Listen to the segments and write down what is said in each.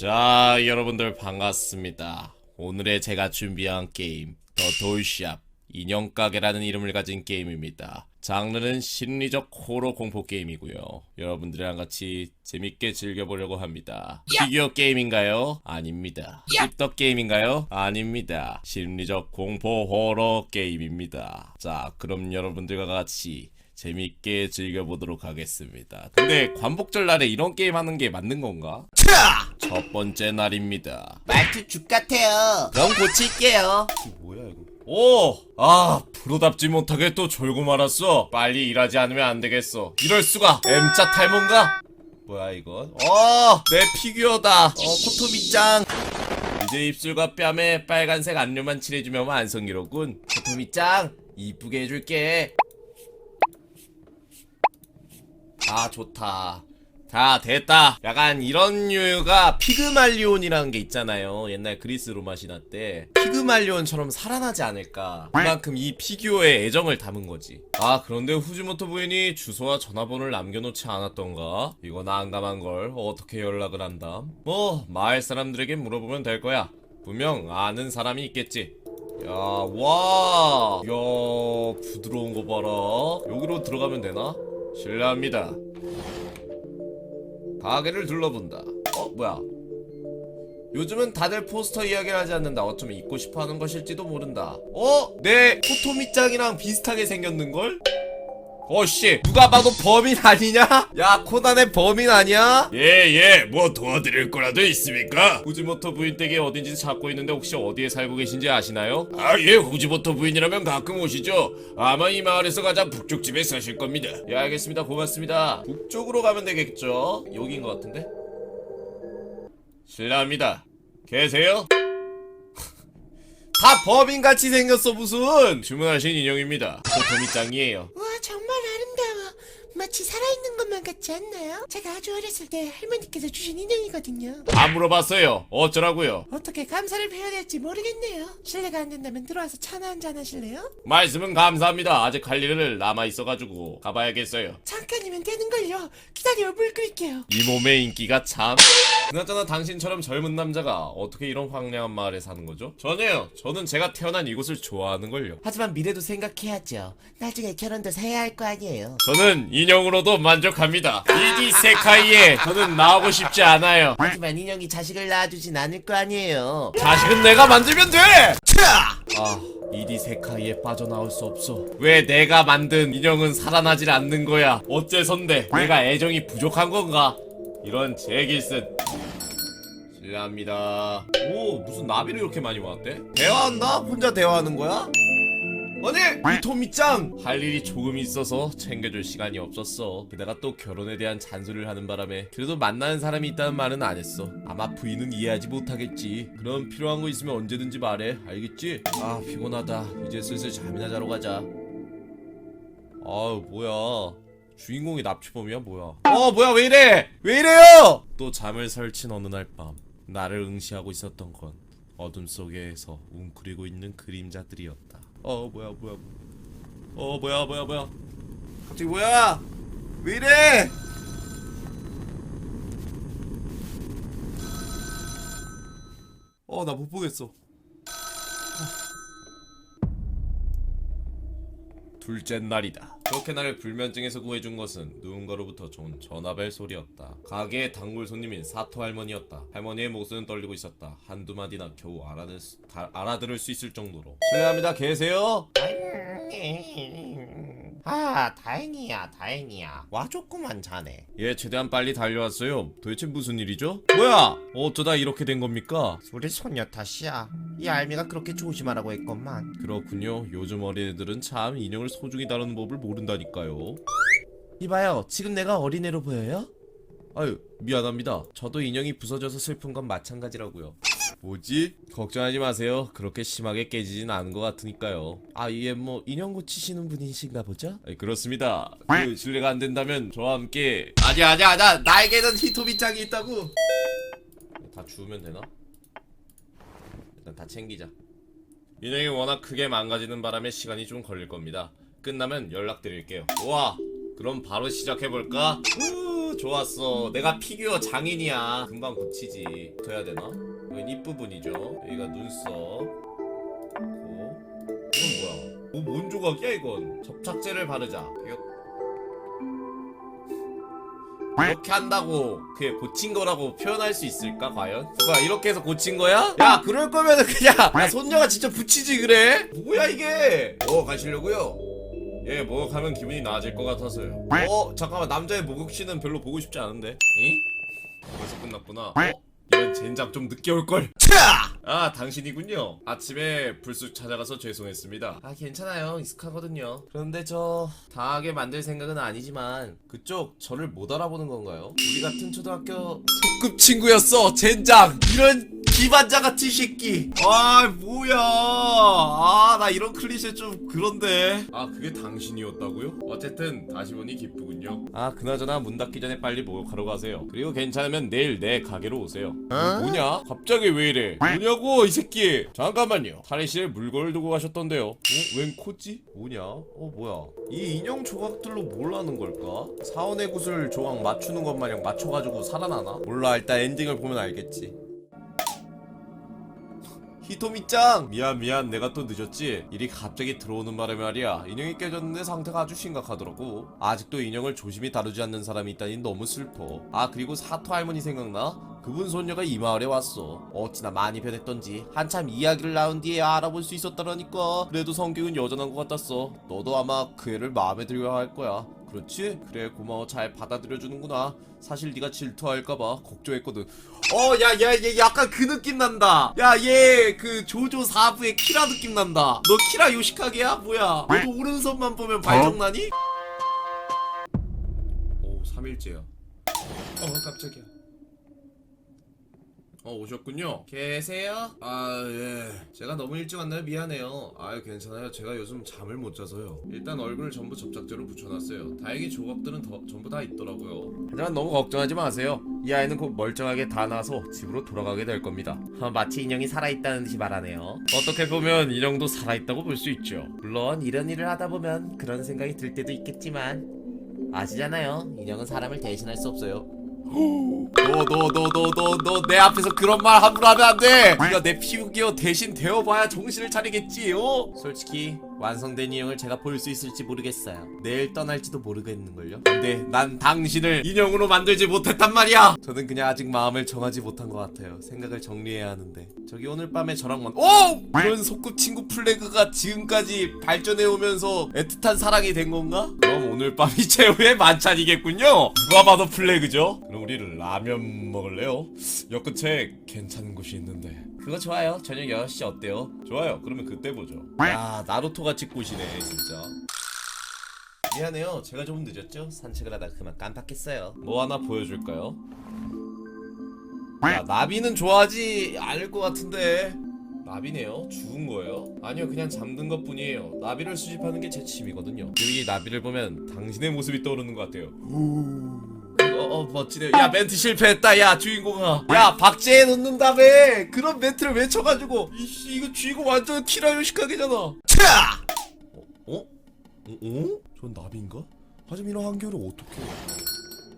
자, 여러분들 반갑습니다. 오늘의 제가 준비한 게임, 더 돌샵 인형 가게라는 이름을 가진 게임입니다. 장르는 심리적 호러 공포 게임이고요. 여러분들이랑 같이 재밌게 즐겨보려고 합니다. 피규어 게임인가요? 아닙니다. 씹덕 게임인가요? 아닙니다. 심리적 공포 호러 게임입니다. 자, 그럼 여러분들과 같이 재밌게 즐겨보도록 하겠습니다. 근데 관복절 날에 이런 게임 하는 게 맞는 건가? 첫 번째 날입니다. 말투 죽 같아요. 그럼 고칠게요. 뭐야 이거? 오! 아, 프로답지 못하게 또 졸고 말았어. 빨리 일하지 않으면 안 되겠어. 이럴 수가. M자 탈모인가? 뭐야 이건? 어, 내 피규어다. 어, 코토미짱. 이제 입술과 뺨에 빨간색 안료만 칠해주면 완성이로군. 코토미짱, 이쁘게 해줄게. 아, 좋다. 다 됐다. 약간 이런 류가 피그말리온이라는 게 있잖아요. 옛날 그리스 로마 신화 때 피그말리온처럼 살아나지 않을까. 그만큼 이 피규어에 애정을 담은 거지. 아 그런데 후지모토 부인이 주소와 전화번호를 남겨놓지 않았던가? 이거 난감한 걸 어떻게 연락을 한다? 뭐 마을 사람들에게 물어보면 될 거야. 분명 아는 사람이 있겠지. 야, 와, 야, 부드러운 거 봐라. 여기로 들어가면 되나? 실례합니다. 가게를 둘러본다. 어, 뭐야? 요즘은 다들 포스터 이야기를 하지 않는다. 어쩌면 입고 싶어 하는 것일지도 모른다. 어? 내 포토미짱이랑 비슷하게 생겼는걸? 어씨 누가 봐도 범인 아니냐? 야 코난의 범인 아니야? 예예 뭐 도와드릴 거라도 있습니까? 후지모토 부인 댁이 어딘지 찾고 있는데 혹시 어디에 살고 계신지 아시나요? 아예 후지모토 부인이라면 가끔 오시죠 아마 이 마을에서 가장 북쪽 집에 사실 겁니다 예 알겠습니다 고맙습니다 북쪽으로 가면 되겠죠? 여긴 것 같은데? 실례합니다 계세요? 다 범인같이 생겼어 무슨 주문하신 인형입니다 포토미 짱이에요 와 정말. 마치 살아있는 것만 같지 않나요? 제가 아주 어렸을 때 할머니께서 주신 인형이거든요. 다 물어봤어요. 어쩌라고요? 어떻게 감사를 표해야 될지 모르겠네요. 실례가 안 된다면 들어와서 차나 한잔 하실래요? 말씀은 감사합니다. 아직 할 일을 남아 있어가지고 가봐야겠어요. 잠깐이면 되는걸요. 기다려 물 끓일게요. 이 몸의 인기가 참. 그나저나 당신처럼 젊은 남자가 어떻게 이런 황량한 마을에 사는 거죠? 전혀요. 저는 제가 태어난 이곳을 좋아하는 걸요. 하지만 미래도 생각해야죠. 나중에 결혼도 해야 할 거 아니에요. 저는 인형으로도 만족합니다. 이디 세카이에 저는 나오고 싶지 않아요. 하지만 인형이 자식을 낳아주진 않을 거 아니에요. 자식은 내가 만들면 돼. 아. 이디 세카이에 빠져나올 수 없어. 왜 내가 만든 인형은 살아나질 않는 거야? 어째선데 내가 애정이 부족한 건가? 이런 제기슨. 실례합니다. 오 무슨 나비를 이렇게 많이 모았대? 대화한다? 혼자 대화하는 거야? 아니! 이 토미짱! 할 일이 조금 있어서 챙겨줄 시간이 없었어. 게다가 또 결혼에 대한 잔소리를 하는 바람에 그래도 만나는 사람이 있다는 말은 안 했어. 아마 부인은 이해하지 못하겠지. 그럼 필요한 거 있으면 언제든지 말해. 알겠지? 아 피곤하다. 이제 슬슬 잠이나 자러 가자. 아우 뭐야. 주인공이 납치범이야 뭐야. 어 뭐야 왜 이래? 왜 이래요? 또 잠을 설친 어느 날 밤. 나를 응시하고 있었던 건 어둠 속에서 웅크리고 있는 그림자들이었다. 어 뭐야 뭐야 뭐야. 어 뭐야 뭐야 뭐야. 갑자기 뭐야? 왜 이래? 어 나 못 보겠어. 둘째 날이다. 그렇게 나를 불면증에서 구해준 것은 누군가로부터 좋은 전화벨 소리였다. 가게의 단골 손님인 사토 할머니였다. 할머니의 목소리는 떨리고 있었다. 한두 마디나 겨우 알아들 수, 다, 알아들을 수 있을 정도로. 실례합니다. 계세요? 아 다행이야 다행이야. 와줬구만 자네. 예, 최대한 빨리 달려왔어요. 도대체 무슨 일이죠? 뭐야? 어쩌다 이렇게 된 겁니까? 우리 소녀 탓이야. 이 알미가 그렇게 조심하라고 했건만. 그렇군요. 요즘 어린애들은 참 인형을 소중히 다루는 법을 모 른다니까요. 이봐요. 지금 내가 어린애로 보여요? 아유 미안합니다. 저도 인형이 부서져서 슬픈 건 마찬가지라고요. 뭐지? 걱정하지 마세요. 그렇게 심하게 깨지진 않은 것 같으니까요. 아, 이게 뭐 인형 고치시는 분이신가 보죠? 아니, 그렇습니다. 그 실례가 안 된다면 저와 함께 아니야, 아니야, 나 나에게는 히토미짱이 있다고. 다 주우면 되나? 일단 다 챙기자. 인형이 워낙 크게 망가지는 바람에 시간이 좀 걸릴 겁니다. 끝나면 연락드릴게요. 우와, 그럼 바로 시작해 볼까? 어, 좋았어. 내가 피규어 장인이야. 금방 고치지. 더 해야 되나? 여긴 입부분이죠. 여기가 눈썹. 고. 이건 뭐야? 뭐, 뭔 조각이야, 이건? 접착제를 바르자. 이렇게 한다고 그게 고친 거라고 표현할 수 있을까 과연? 뭐야 이렇게 해서 고친 거야? 야 그럴 거면은 그냥 야 손녀가 진짜 붙이지 그래? 뭐야 이게? 뭐 가시려고요? 예 목욕하면 기분이 나아질 것 같아서요 어? 잠깐만 남자의 목욕씨는 별로 보고 싶지 않은데 응? 벌써 끝났구나 어? 이런 젠장 좀 늦게 올걸 차! 아 당신이군요 아침에 불쑥 찾아가서 죄송했습니다 아 괜찮아요 익숙하거든요 그런데 저 다하게 만들 생각은 아니지만 그쪽 저를 못 알아보는 건가요? 우리 같은 초등학교 소꿉 친구였어 젠장 이런 기반자 같은 새끼 아 뭐야 아 나 이런 클리셰 좀 그런데 아 그게 당신이었다고요? 어쨌든 다시 보니 기쁘군요 아 그나저나 문 닫기 전에 빨리 목욕하러 가세요 그리고 괜찮으면 내일 내 가게로 오세요 뭐냐? 갑자기 왜 이래? 뭐냐고 이 새끼 잠깐만요 탈의실에 물건을 두고 가셨던데요 어? 웬 코지? 뭐냐? 어 뭐야 이 인형 조각들로 뭘 하는 걸까? 사원의 구슬 조각 맞추는 것 마냥 맞춰가지고 살아나나? 몰라 일단 엔딩을 보면 알겠지 히토미짱! 미안 미안. 내가 또 늦었지? 일이 갑자기 들어오는 바람에 말이야. 인형이 깨졌는데 상태가 아주 심각하더라고. 아직도 인형을 조심히 다루지 않는 사람이 있다니 너무 슬퍼. 아 그리고 사토 할머니 생각나? 그분 손녀가 이 마을에 왔어. 어찌나 많이 변했던지. 한참 이야기를 나눈 뒤에 알아볼 수 있었다라니까. 그래도 성격은 여전한 것 같았어. 너도 아마 그 애를 마음에 들려 할 거야 그렇지? 그래 고마워 잘 받아들여주는구나 사실 네가 질투할까봐 걱정했거든 어, 야, 야, 얘 약간 그 느낌 난다. 야, 얘 그 조조 4부의 키라 느낌 난다. 너 키라 요시카게야? 뭐야? 너도 오른손만 보면 발정나니? 오, 3일째야. 어, 깜짝이야. 어, 오셨군요. 계세요? 아, 예. 제가 너무 일찍 왔나요? 미안해요. 아유, 괜찮아요. 제가 요즘 잠을 못 자서요. 일단 얼굴을 전부 접착제로 붙여놨어요. 다행히 조각들은 더, 전부 다 있더라고요. 하지만 너무 걱정하지 마세요. 이 아이는 곧 멀쩡하게 다 나서 집으로 돌아가게 될 겁니다. 아, 마치 인형이 살아있다는 듯이 말하네요. 어떻게 보면 인형도 살아있다고 볼 수 있죠. 물론 이런 일을 하다 보면 그런 생각이 들 때도 있겠지만 아시잖아요. 인형은 사람을 대신할 수 없어요. 너너너너너너내 앞에서 그런 말 함부로 하면 안 돼. 네가 내 피규어 대신 되어봐야 정신을 차리겠지. 어? 솔직히 완성된 인형을 제가 볼 수 있을지 모르겠어요. 내일 떠날지도 모르겠는걸요. 근데 난 당신을 인형으로 만들지 못했단 말이야. 저는 그냥 아직 마음을 정하지 못한 것 같아요. 생각을 정리해야 하는데. 저기 오늘 밤에 저랑만 오! 이런 소꿉친구 플래그가 지금까지 발전해 오면서 애틋한 사랑이 된 건가? 그럼 오늘 밤이 최후의 만찬이겠군요. 누가 봐도 플래그죠. 그럼 우리 라면 먹을래요? 역 근처에 괜찮은 곳이 있는데. 그거 좋아요. 저녁 6시 어때요? 좋아요. 그러면 그때 보죠. 야, 나루토 같이 꼬시네, 진짜. 미안해요. 제가 좀 늦었죠? 산책을 하다가 그만 깜빡했어요. 뭐 하나 보여줄까요? 야, 나비는 좋아하지 않을 것 같은데. 나비네요? 죽은 거예요? 아니요, 그냥 잠든 것 뿐이에요. 나비를 수집하는 게 제 취미거든요. 여기 나비를 보면 당신의 모습이 떠오르는 것 같아요. 어, 어, 멋지네. 야, 멘트 실패했다. 야, 주인공아. 야, 박제해 놓는다며. 그런 멘트를 외쳐가지고. 이씨, 이거 주인공 완전 키라 요시카게잖아. 차! 어? 어? 어? 어? 전 나비인가? 이런 한겨울에 어떻게?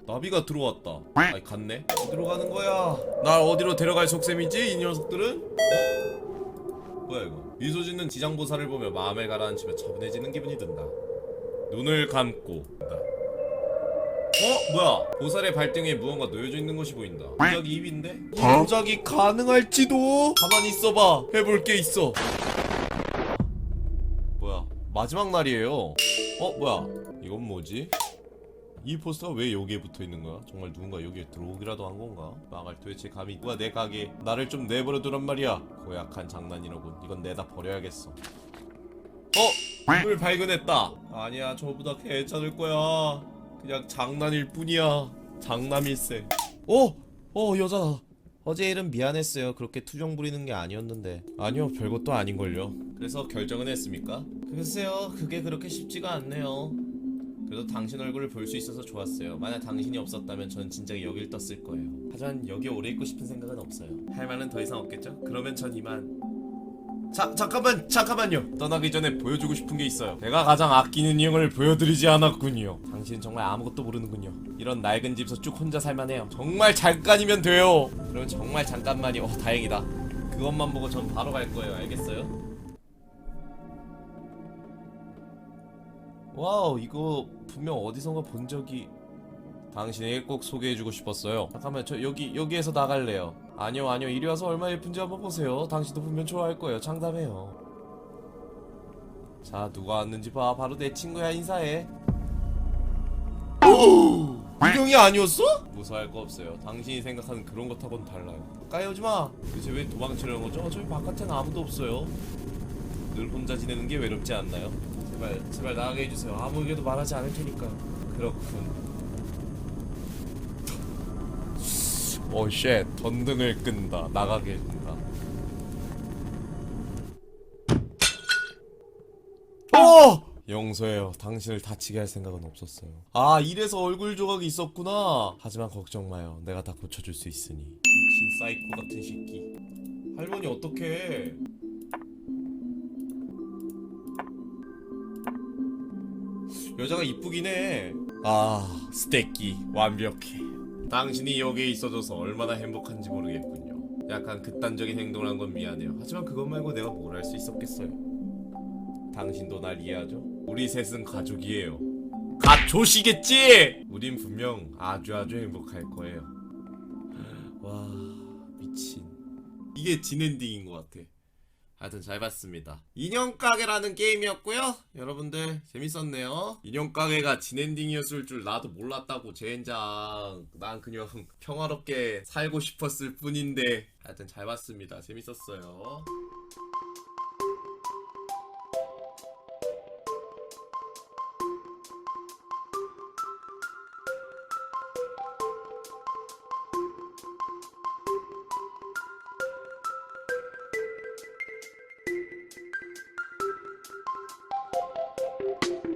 나비가 들어왔다. 아이 갔네. 어디로 가는 거야? 날 어디로 데려갈 속셈이지? 이 녀석들은? 어? 뭐야 이거? 미소 짓는 지장보살을 보며 마음을 가라앉히며 차분해지는 기분이 든다. 눈을 감고. 어? 뭐야? 보살의 발등에 무언가 놓여져 있는 것이 보인다. 조작이 입인데? 이 조작이 가능할지도? 가만히 있어봐. 해볼 게 있어. 뭐야? 마지막 날이에요. 어? 뭐야? 이건 뭐지? 이 포스터가 왜 여기에 붙어 있는 거야? 정말 누군가 여기에 들어오기라도 한 건가? 망할 도대체 감히 누가 내 가게 나를 좀 내버려 두란 말이야. 고약한 장난이로군. 이건 내다 버려야겠어. 어? 문을 발견했다. 아니야, 저보다 괜찮을 거야. 그냥 장난일 뿐이야. 장남일세. 어? 어, 여자다. 어제 일은 미안했어요. 그렇게 투정 부리는 게 아니었는데. 아니요, 별것도 아닌걸요. 그래서 결정은 했습니까? 글쎄요, 그게 그렇게 쉽지가 않네요. 그래도 당신 얼굴을 볼 수 있어서 좋았어요. 만약 당신이 없었다면 전 진작 여길 떴을 거예요. 하지만 여기에 오래 있고 싶은 생각은 없어요. 할 말은 더 이상 없겠죠? 그러면 전 이만 자 잠깐만 잠깐만요. 떠나기 전에 보여주고 싶은 게 있어요. 내가 가장 아끼는 인형을 보여드리지 않았군요. 당신 정말 아무것도 모르는군요. 이런 낡은 집에서 쭉 혼자 살만 해요. 정말 잠깐이면 돼요. 그럼 정말 잠깐만이 어 다행이다. 그것만 보고 전 바로 갈 거예요. 알겠어요? 와우 이거 분명 어디선가 본 적이 당신에게 꼭 소개해주고 싶었어요. 잠깐만 저 여기 여기에서 나갈래요. 아니요 아니요. 이리 와서 얼마나 예쁜지 한번 보세요. 당신도 분명 좋아할 거예요. 장담해요. 자 누가 왔는지 봐. 바로 내 친구야. 인사해. 오! 이경이 아니었어? 무서워할 거 없어요. 당신이 생각하는 그런 것하고는 달라요. 까여오지마. 도대체 왜 도망치려는 거죠? 어차피 바깥에는 아무도 없어요. 늘 혼자 지내는 게 외롭지 않나요? 제발 제발 나가게 해주세요. 아무에게도 말하지 않을 테니까. 그렇군 오쉣 전등을 끈다 나가게 해준다. 어! 용서해요. 당신을 다치게 할 생각은 없었어요. 아 이래서 얼굴 조각이 있었구나. 하지만 걱정 마요. 내가 다 고쳐줄 수 있으니. 미친 사이코 같은 새끼. 할머니 어떡해? 여자가 이쁘긴 해. 아, 스테키 완벽해. 당신이 여기에 있어줘서 얼마나 행복한지 모르겠군요. 약간 극단적인 행동을 한 건 미안해요. 하지만 그것 말고 내가 뭘 할 수 있었겠어요. 당신도 날 이해하죠? 우리 셋은 가족이에요. 가족이겠지? 우린 분명 아주 아주 행복할 거예요. 와, 미친. 이게 진엔딩인 것 같아. 하여튼 잘 봤습니다. 인형가게라는 게임이었고요. 여러분들 재밌었네요. 인형가게가 진엔딩이었을 줄 나도 몰랐다고 젠장. 난 그냥 평화롭게 살고 싶었을 뿐인데 하여튼 잘 봤습니다. 재밌었어요.